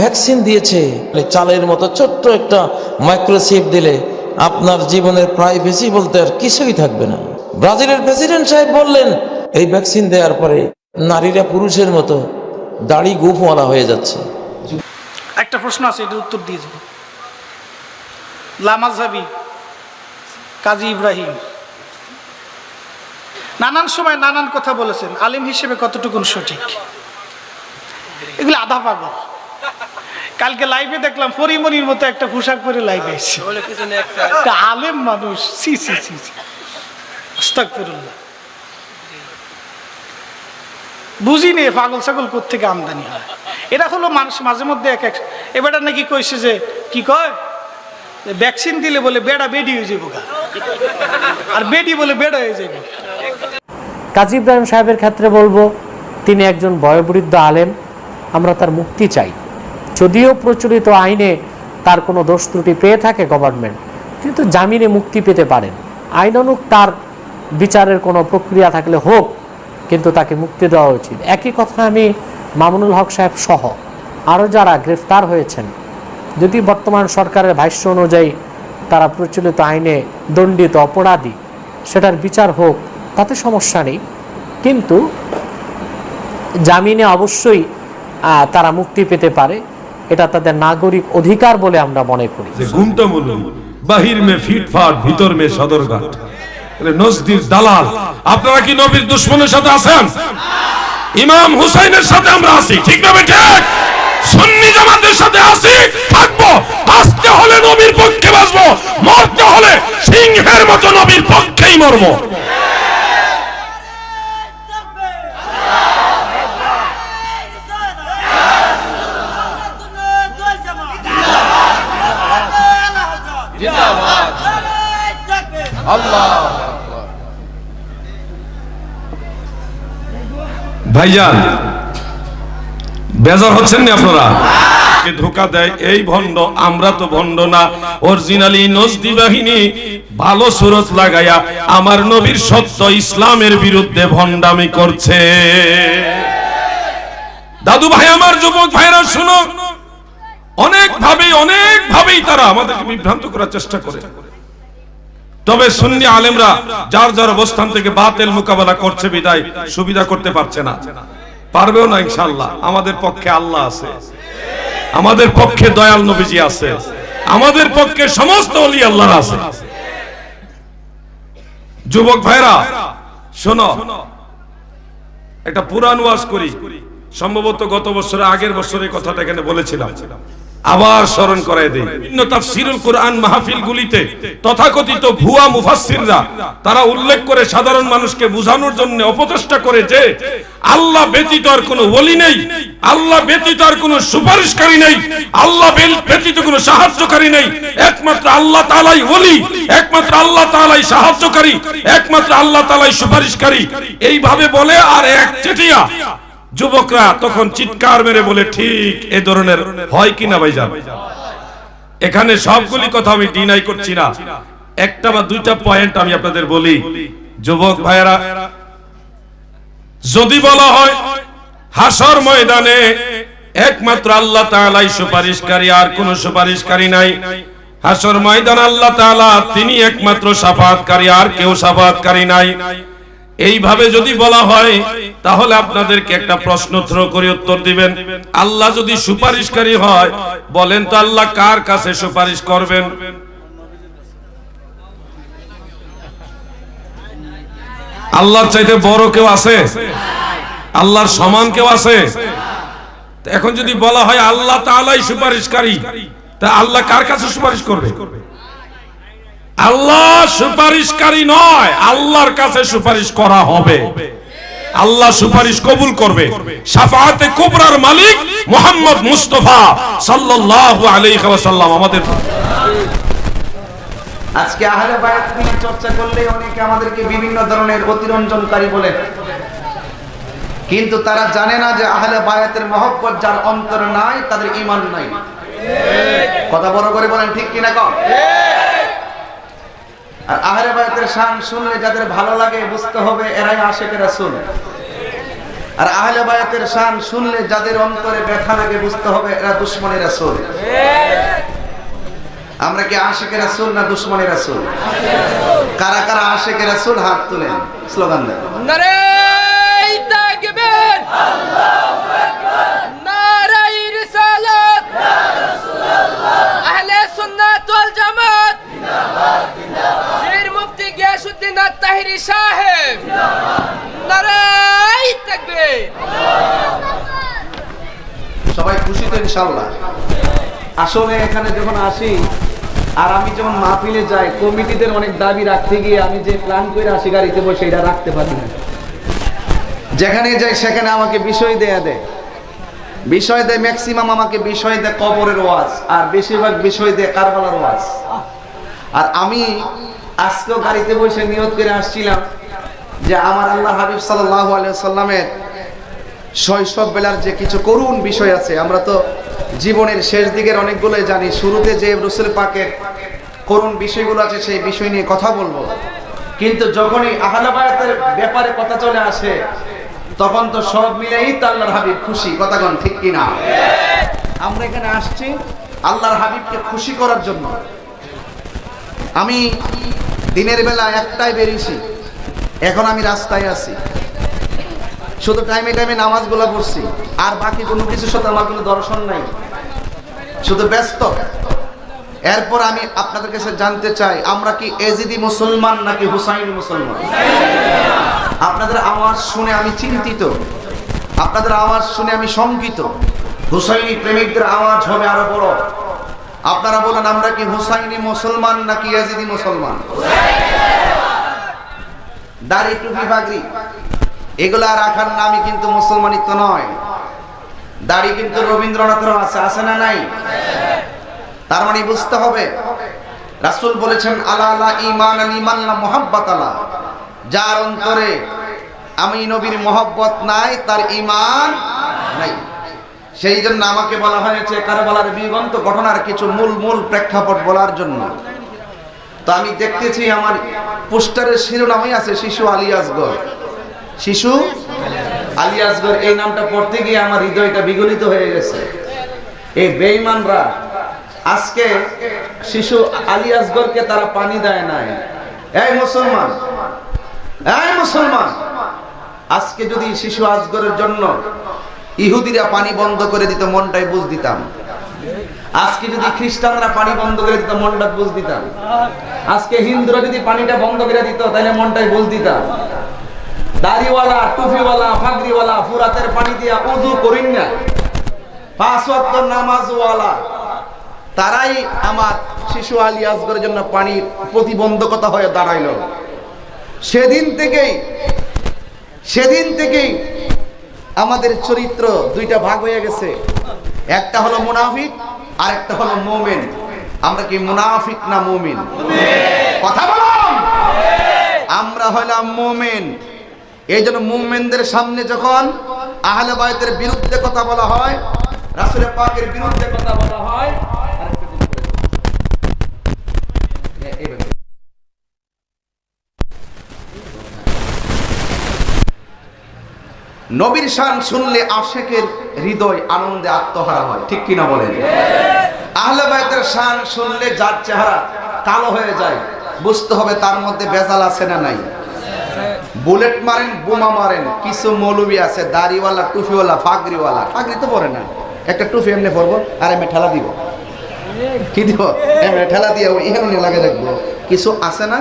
Vaccine দিয়েছে। চালের মতো ছোট্ট একটা মাইক্রোচিপ দিলে আপনার জীবনের প্রাইভেসি বলতে আর কিছুই থাকবে না। ব্রাজিলের প্রেসিডেন্ট সাহেব বললেন, এই ভ্যাকসিন দেওয়ার পরে নারীরা পুরুষের মতো দাড়ি গুফওয়ালা হয়ে যাচ্ছে। একটা প্রশ্ন আছে, এটার উত্তর দিয়ে যাব লামাজাবি কাজী ইব্রাহিম, নানান সময় নানান কথা বলেছেন। আলিম হিসেবে কতটুকুন সঠিক? এগুলো আধা পাগল। কালকে লাইভে দেখলাম পরিমণির মতো একটা পোশাক পরে লাইভে এসেছে। একটা আলেম মানুষ। সি সি সি সি বুঝি নে পাগল ছাগল থেকে আমদানি হয়? এটা হলো মানুষ মাঝে মধ্যে এক এক এবারটা নাকি কইছে যে কি কয়? ভ্যাকসিন দিলে বলে বেড়া বেডি হয়ে যাব। আর বেডি বলে বেড়া হয়ে যাবে। কাজী ইব্রাহিম সাহেবের ক্ষেত্রে বলব তিনি একজন বয়োবৃদ্ধ আলেম আমরা তার মুক্তি চাই। যদিও প্রচলিত আইনে তার কোনো দোষ ত্রুটি পেয়ে থাকে গভর্নমেন্ট কিন্তু জামিনে মুক্তি পেতে পারেন। আইনানুক তার বিচারের কোনো প্রক্রিয়া থাকলে হোক, কিন্তু তাকে মুক্তি দেওয়া উচিত। একই কথা আমি মামুনুল হক সাহেব সহ আরও যারা গ্রেফতার হয়েছেন, যদি বর্তমান সরকারের ভাষ্য অনুযায়ী তারা প্রচলিত আইনে দণ্ডিত অপরাধী, সেটার বিচার হোক, তাতে সমস্যা নেই। কিন্তু জামিনে অবশ্যই তারা মুক্তি পেতে পারে। এটা তাদের নাগরিক অধিকার বলে আমরা মনে করি। বাহির মে ফিটফাট ভিতর মে দালাল, আপনারা কি নবীর দুশ্মনের সাথে আছেন? ইমাম হুসাইনের সাথে আমরা আছি, ঠিক না ঠিক সুন্নি জামাতের সাথে আছি, থাকব। বাঁচতে হলে নবীর পক্ষে বাঁচবো, মরতে হলে সিংহের মতো নবীর পক্ষেই মরবো। ভাইজান, বেজার হচ্ছেন না আপনারা? ধোকা দেয়? এই ভণ্ড, আমরা তো ভণ্ড না। অরিজিনালি নজদি বাহিনী, ভালো সুরত লাগাইয়া আমার নবীর সত্য ইসলামের বিরুদ্ধে ভণ্ডামি করছে। দাদু ভাই, আমার যুবক ভাইরা শুনো। অনেক ভাবেই অনেক ভাবেই তারা আমাদেরকে বিভ্রান্ত করার চেষ্টা করে। তবে সুন্নি আলেমরা যার যার অবস্থান থেকে বাতেল মোকাবেলা করছে বিদায়, সুবিধা করতে পারছে না। পারবেও না ইনশাল্লাহ আমাদের পক্ষে আল্লাহ আছে। আমাদের পক্ষে দয়াল নবীজি আছে। আমাদের পক্ষে সমস্ত অলি আল্লাহ আছে। যুবক ভাইরা, শোনো, একটা পুরান ওয়াজ করি। সম্ভবত গত বছরে আগের বছরের কথাটা এখানে বলেছিলাম। আবার স্মরণ করাই দেই। বিভিন্ন তাফসীরুল কোরআন মাহফিলগুলিতে তথাকথিত ভুয়া মুফাসসিররা, তারা উল্লেখ করে সাধারণ মানুষকে বোঝানোর জন্য অপচেষ্টা করে যে, আল্লাহ ব্যতীত আর কোনো ওলি নেই, আল্লাহ ব্যতীত আর কোনো সুপারিশকারী নেই, আল্লাহ ব্যতীত কোনো সাহায্যকারী নেই। একমাত্র আল্লাহ তাআলাই ওলি, একমাত্র আল্লাহ তাআলাই সাহায্যকারী, একমাত্র আল্লাহ তাআলাই সুপারিশকারী। এইভাবে বলে আর এক চেটিয়া যুবকরা তখন চিৎকার মেরে বলে, ঠিক এ ধরনের হয় কিনা ভাইজান? এখানে সবগুলি কথা আমি ডিনাই করছি না। একটা বা দুইটা পয়েন্ট আমি আপনাদের বলি। যুবক ভাইয়েরা, যদি বলা হয়, হাসর ময়দানে একমাত্র আল্লাহ তাআলাই সুপারিশকারী আর কোন সুপারিশকারী নাই। হাসর ময়দান আল্লাহ তাআলা, তিনি একমাত্র সাফাতকারী, আর কেউ সাফাতকারী নাই। এইভাবে যদি বলা হয়, তাহলে আপনাদেরকে একটা প্রশ্ন থ্রো করে, উত্তর দিবেন। আল্লাহ যদি সুপারিশকারী হয়, বলেন তো আল্লাহ কার কাছে সুপারিশ করবেন? আল্লাহর চাইতে বড় কেউ আছে? আল্লাহর সমান কেউ আছে? এখন যদি বলা হয়, আল্লাহ তাআলাই সুপারিশকারী, তা আল্লাহ কার কাছে সুপারিশ করবে? আল্লাহ সুপারিশকারী নয়, আল্লাহর কাছে সুপারিশ করা হবে। আল্লাহ সুপারিশ কবুল করবে। সাফায়াতে কুবরার মালিক মোহাম্মদ মুস্তাফা সাল্লাল্লাহু আলাইহি ওয়াসাল্লাম আমাদের আজকে আহলে বায়াত নিয়ে চর্চা করলে অনেকে আমাদেরকে বিভিন্ন ধরনের অতিরঞ্জনকারী বলে। কিন্তু তারা জানে না যে আহলে বায়াতের মহব্বত যার অন্তর নাই, তাদের ঈমান নাই। কথা বড় করে বলেন, ঠিক কিনা কম আর আহলে বায়াতের শান শুনলে যাদের ভালো লাগে বুঝতে হবে, এরাই আশেকের রাসূল। আর আহলে বায়াতের শান শুনলে যাদের অন্তরে ব্যথা লাগে বুঝতে হবে, এরা দুশ্মনের রাসূল। আমরা কি আশেকের রাসূল না দুশ্মনের রাসূল? কারা কারা আশেকের রাসূল? হাত তুলেন। স্লোগান দেন। নারাই তাকবীর। আত-তাহিরি সাহেব। নারাই তাকবীর সবাই খুশি তো ইনশাল্লাহ আসলে এখানে যখন আসি, আর আমি যখন মাহফিলে যাই, কমিটিদের অনেক দাবি রাখতে গিয়ে আমি যে প্ল্যান করে আসি গাড়িতে বসে, এটা রাখতে পারি না। যেখানে যাই, সেখানে আমাকে বিষয় দেয়া দেয়। বিষয় দেয় ম্যাক্সিমাম আমাকে বিষয় দেয় কবরের ওয়াজ, আর বেশিরভাগ বিষয় দেয় কারবালার ওয়াজ। আর আমি আজকেও গাড়িতে বসে নিয়ত করে আসছিলাম যে আমার আল্লাহ হাবিব সাল্লাহ শৈশব বেলার যে কিছু করুণ বিষয় আছে, আমরা তো জীবনের শেষ দিকের অনেকগুলোই জানি, শুরুতে যে রসুল পাকের করুণ বিষয়গুলো আছে সেই বিষয় নিয়ে কথা বলব। কিন্তু যখনই আহলাবায়াতের ব্যাপারে কথা চলে আসে, তখন তো সব মিলেই তো আল্লাহর হাবিব খুশি। কথাগণ ঠিক কিনা? আমরা এখানে আসছি আল্লাহর হাবিবকে খুশি করার জন্য। আমি দিনের বেলা একটাই বেরিয়েছি। এখন আমি রাস্তায় আছি। শুধু টাইমে টাইমে নামাজগুলো পড়ছি। আর বাকি কোনো কিছুর সাথে আমার কোনো দর্শন নাই। শুধু ব্যস্ত। এরপর আমি আপনাদের কাছে জানতে চাই, আমরা কি এজিদি মুসলমান নাকি হুসাইন মুসলমান? আপনাদের আওয়াজ শুনে আমি চিন্তিত। আপনাদের আওয়াজ শুনে আমি শঙ্কিত। হুসাইনি প্রেমিকদের আওয়াজ হবে আরও বড়। আপনারা বলেন, আমরা কি হুসাইনি মুসলমান নাকি এজিদি মুসলমান? দাড়ি টুপি পাগড়ি এগুলা রাখার নামই কিন্তু মুসলমানিত্ব নয়। দাড়ি কিন্তু রবীন্দ্রনাথের আছে আছে না নাই? তার মানে বুঝতে হবে, রাসূল বলেছেন, আলা আলা ইমান আল ইমান মুহাব্বাত আলা। যার অন্তরে আমি নবীর মহব্বত নাই, তার ইমান নাই। সেই জন্য আমাকে বলা হয়েছে, কারবালার বিগন্ত ঘটনার কিছু মূল মূল প্রেক্ষাপট বলার জন্য। তো আমি দেখতেছি আমার পোস্টারের শিরোনামই আছে, শিশু আলিয়াসগড়। শিশু আলিয়াসগড়, এই নামটা পড়তে গিয়ে আমার হৃদয়টা বিগলিত হয়ে গেছে। এই বেঈমানরা আজকে শিশু আলিয়াসগড়কে তারা পানি দেয় নাই। এই মুসলমান এই মুসলমান, আজকে যদি শিশু আজগরের জন্য ইহুদিরা পানি বন্ধ করে দিত, মনটাই বুঝ দিতাম। আজকে যদি খ্রিস্টানরা পানি বন্ধ করে দিত, মনটা বুঝ দিতাম। আজকে হিন্দুরা যদি পানিটা বন্ধ করে দিত, তাহলে মনটাই বুঝ দিতাম। দাড়িওয়ালা, টুপিওয়ালা ফাগরিওয়ালা ফুরাতের পানি দিয়া উজু করিন না। পাঁচ নামাজওয়ালা। তারাই আমার শিশু আলী আসগরের জন্য পানির প্রতিবন্ধকতা হয়ে দাঁড়াইল। সেদিন থেকেই সেদিন থেকেই আমাদের চরিত্র দুইটা ভাগ হয়ে গেছে। একটা হলো মুনাফিক আর একটা হলো মোমেন। আমরা কি মুনাফিক না মোমিন? কথা বলাম আমরা হলাম মোমেন। এই জন্য মোমেনদের সামনে যখন আহলে বায়তের বিরুদ্ধে কথা বলা হয়, রাসুলের পাকের বিরুদ্ধে কথা বলা হয় আরেকটা দিন করে দাও। এ- এইভাবে। নবীর শান শুনলে আশেকের হৃদয় আনন্দে আত্মহারা হয়। ঠিক কিনা বলেন? আহলে বায়তের শান শুনলে যার চেহারা কালো হয়ে যায়, বুঝতে হবে তার মধ্যে বেজাল আছে না নাই। বুলেট মারেন, বোমা মারেন, কিছু মৌলবি আছে, দাড়িওয়ালা টুফিওয়ালা ফাগরিওয়ালা। ফাগরি তো পরে না। একটা টুফি এমনি পরবো, আর এমনি ঠেলা দিব। কি দিব? এমনি ঠেলা দিয়ে এখানে লাগে রাখব কিছু আছে না?